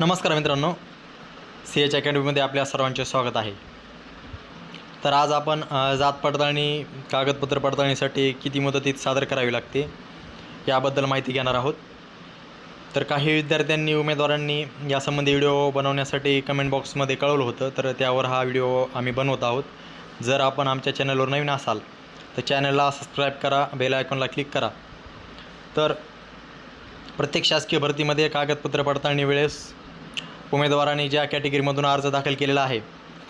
नमस्कार मित्रांनो. C H अकॅडमीमध्ये आपल्या सर्वांचे स्वागत आहे. तर आज आपण जात पडताळणी कागदपत्र पडताळणीसाठी किती मुदतीत सादर करावी लागते याबद्दल माहिती घेणार आहोत. तर काही विद्यार्थ्यांनी उमेदवारांनी यासंबंधी व्हिडिओ बनवण्यासाठी कमेंट बॉक्समध्ये कळवलं होतं तर त्यावर हा व्हिडिओ आम्ही बनवत आहोत. जर आपण आमच्या चॅनलवर नवीन असाल तर चॅनलला सबस्क्राईब करा बेल आयकॉनला क्लिक करा. तर प्रत्येक शासकीय भरतीमध्ये कागदपत्र पडताळणी वेळेस उमेदवारांनी ज्या कॅटेगरीमधून अर्ज दाखल केलेला आहे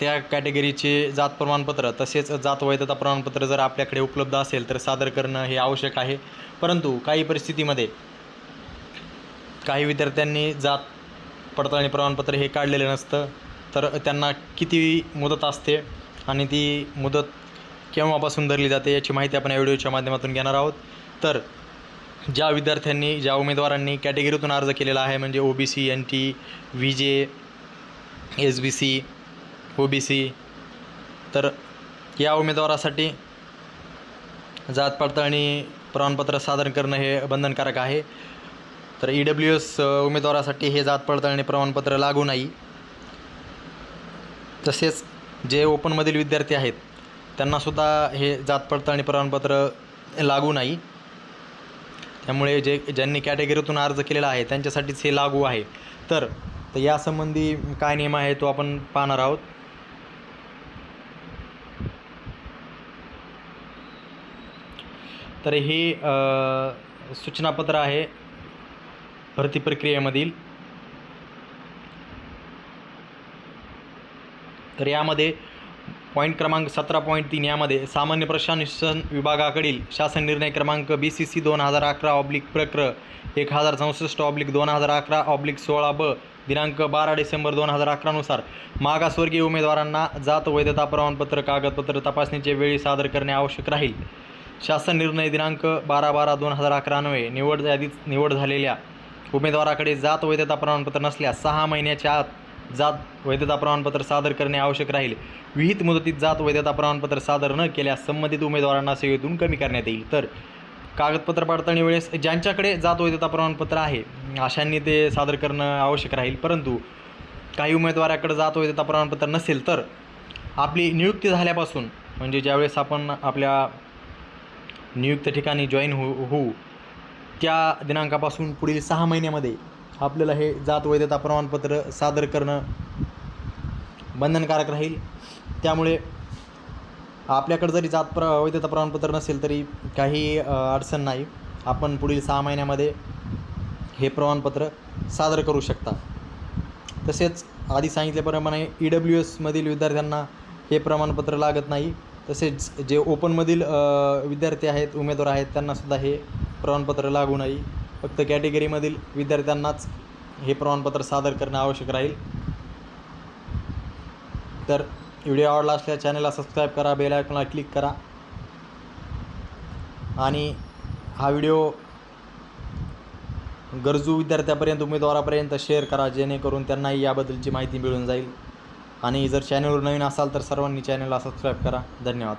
त्या कॅटेगरीचे जात प्रमाणपत्र तसेच जात वैधता प्रमाणपत्र जर आपल्याकडे उपलब्ध असेल तर सादर करणं हे आवश्यक आहे. परंतु काही परिस्थितीमध्ये काही विद्यार्थ्यांनी जात पडताळणी प्रमाणपत्र हे काढलेलं नसतं तर त्यांना किती मुदत असते आणि ती मुदत केव्हापासून धरली जाते याची माहिती आपण या व्हिडिओच्या माध्यमातून घेणार आहोत. तर ज्या विद्यार्थ्यांनी ज्या उमेदवारांनी कॅटेगरीतून अर्ज केलेला आहे म्हणजे O B C N T V J S B C O B C तर या उमेदवारासाठी जात पडताळणी प्रमाणपत्र सादर करणं हे बंधनकारक आहे. तर ई डब्ल्यू एस उमेदवारासाठी हे जात पडताळणी प्रमाणपत्र लागू नाही. तसेच जे ओपनमधील विद्यार्थी आहेत त्यांनासुद्धा हे जात पडताळणी प्रमाणपत्र लागू नाही. त्यामुळे जे ज्यांनी कॅटेगरीतून अर्ज केलेला आहे त्यांच्यासाठीच हे लागू आहे. तर तर यासंबंधी काय नियम आहे तो आपण पाहणार आहोत. तर हे सूचनापत्र आहे भरती प्रक्रियेमधील. तर यामध्ये पॉईंट क्रमांक सतरा पॉईंट तीन यामध्ये सामान्य प्रशासन विभागाकडील शासन निर्णय क्रमांक बी सी सी दोन हजार अकरा ऑब्लिक प्रक्र. एक हजार चौसष्ट ऑब्लिक दोन हजार अकरा ऑब्लिक सोळा ब. दिनांक बारा डिसेंबर दोन हजार अकरानुसार मागासवर्गीय उमेदवारांना जात वैधता प्रमाणपत्र कागदपत्र तपासणीचे वेळी सादर करणे आवश्यक राहील. शासन निर्णय दिनांक बारा बारा दोन हजार अकरा अन्वये निवड यादीत निवड झालेल्या उमेदवाराकडे जात वैधता प्रमाणपत्र नसल्यास सहा महिन्याच्या आत जात वैधता प्रमाणपत्र सादर करणे आवश्यक राहील. विहित मुदतीत जात वैधता प्रमाणपत्र सादर न केल्यास संबंधित उमेदवारांना सेवेतून कमी करण्यात येईल. तर कागदपत्र पडताळणी वेळेस ज्यांच्याकडे जात वैधता प्रमाणपत्र आहे अशांनी ते सादर करणं आवश्यक राहील. परंतु काही उमेदवाराकडे जात वैधता प्रमाणपत्र नसेल तर आपली नियुक्ती झाल्यापासून म्हणजे ज्यावेळेस आपण आपल्या नियुक्त ठिकाणी जॉईन हो होऊ त्या दिनांकापासून पुढील सहा महिन्यामध्ये आपल्याला हे जात वैधता प्रमाणपत्र सादर करणं बंधनकारक राहील. त्यामुळे आपल्याकडे जरी जात प्र वैधता प्रमाणपत्र नसेल तरी काही अडचण नाही. आपण पुढील सहा महिन्यामध्ये हे प्रमाणपत्र सादर करू शकता. तसेच आधी सांगितल्याप्रमाणे ई डब्ल्यू एसमधील विद्यार्थ्यांना हे प्रमाणपत्र लागत नाही. तसेच जे ओपनमधील विद्यार्थी आहेत उमेदवार आहेत त्यांनासुद्धा हे प्रमाणपत्र लागू नाही. फक्त कॅटेगरीमधील विद्यार्थ्यांनाच हे प्रमाणपत्र सादर करणं आवश्यक राहील. तर व्हिडिओ आवडला असल्या चॅनलला सबस्क्राईब करा बेल आयकॉनला क्लिक करा. आणि हा व्हिडिओ गरजू विद्यार्थ्यापर्यंत उमेदवारापर्यंत शेअर करा जेणेकरून त्यांनाही याबद्दलची माहिती मिळून जाईल. आणि जर चॅनलवर नवीन असाल तर सर्वांनी चॅनलला सबस्क्राईब करा. धन्यवाद.